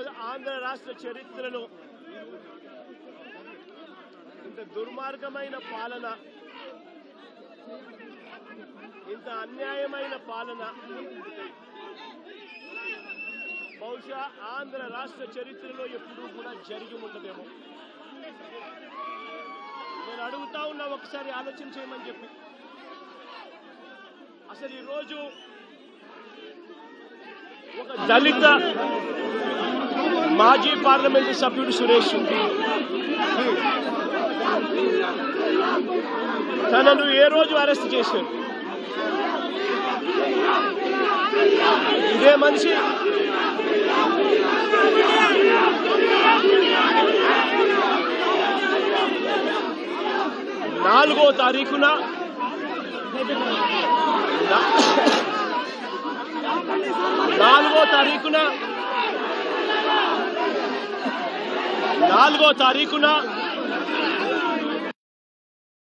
ఈరోజు ఆంధ్ర రాష్ట్ర చరిత్రలో ఇంత దుర్మార్గమైన పాలన ఇంత అన్యాయమైన పాలన బహుశా ఆంధ్ర రాష్ట్ర చరిత్రలో ఎప్పుడూ కూడా జరిగి ఉండదేమో. నేను అడుగుతా ఉన్నా ఒకసారి ఆలోచన చేయమని చెప్పి. అసలు ఈరోజు ఒక దళిత మాజీ పార్లమెంటు సభ్యుడు సురేష్ తనను ఏ రోజు అరెస్ట్ చేశారు? ఇదే మనిషి? నాలుగో తారీఖున నాలుగో తారీఖున నాలుగో తారీఖున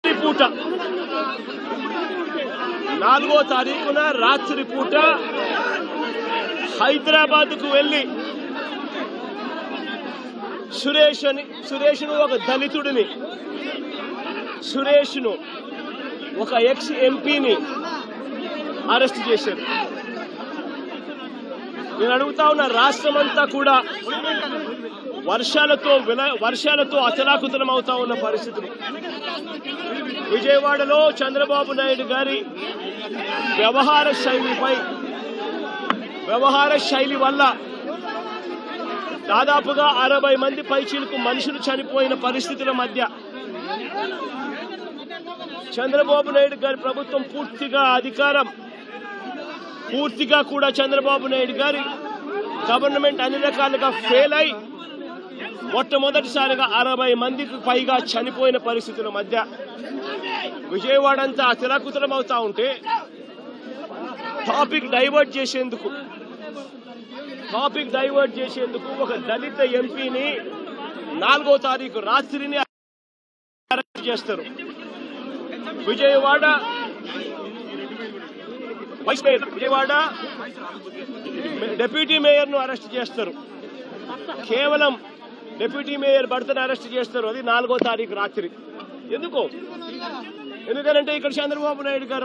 రాత్రి పూట. నాలుగో తారీఖున రాత్రి పూట హైదరాబాద్కు వెళ్ళి సురేష్ అని సురేష్ను ఒక దళితుడిని సురేష్ను ఒక ఎక్స్ ఎంపీని అరెస్ట్ చేశారు. నేను అడుగుతా ఉన్న రాష్ట్రం అంతా కూడా వర్షాలతో వర్షాలతో అతలాకుతలం అవుతా ఉన్న పరిస్థితులు. విజయవాడలో చంద్రబాబు నాయుడు గారి వ్యవహార శైలిపై వ్యవహార శైలి వల్ల దాదాపుగా అరవై మంది పైచీలకు మనుషులు చనిపోయిన పరిస్థితుల మధ్య చంద్రబాబు నాయుడు గారి ప్రభుత్వం పూర్తిగా అధికారం పూర్తిగా కూడా చంద్రబాబు నాయుడు గారి గవర్నమెంట్ అన్ని రకాలుగా ఫెయిల్ అయి మొట్టమొదటిసారిగా అరవై మందికి పైగా చనిపోయిన పరిస్థితుల మధ్య విజయవాడ అంతా అతలాకుతలం అవుతా ఉంటే టాపిక్ డైవర్ట్ చేసేందుకు టాపిక్ డైవర్ట్ చేసేందుకు ఒక దళిత ఎంపీని నాలుగో తారీఖు రాత్రిని అరెస్ట్ చేస్తారు. Vijayawada vice mayor Vijayawada deputy మేయర్ను arrest చేస్తారు. కేవలం డిప్యూటీ మేయర్ భర్తను అరెస్ట్ చేస్తారు. అది నాలుగో తారీఖు రాత్రి. ఎందుకు? ఎందుకంటే ఇక్కడ చంద్రబాబు నాయుడు గారు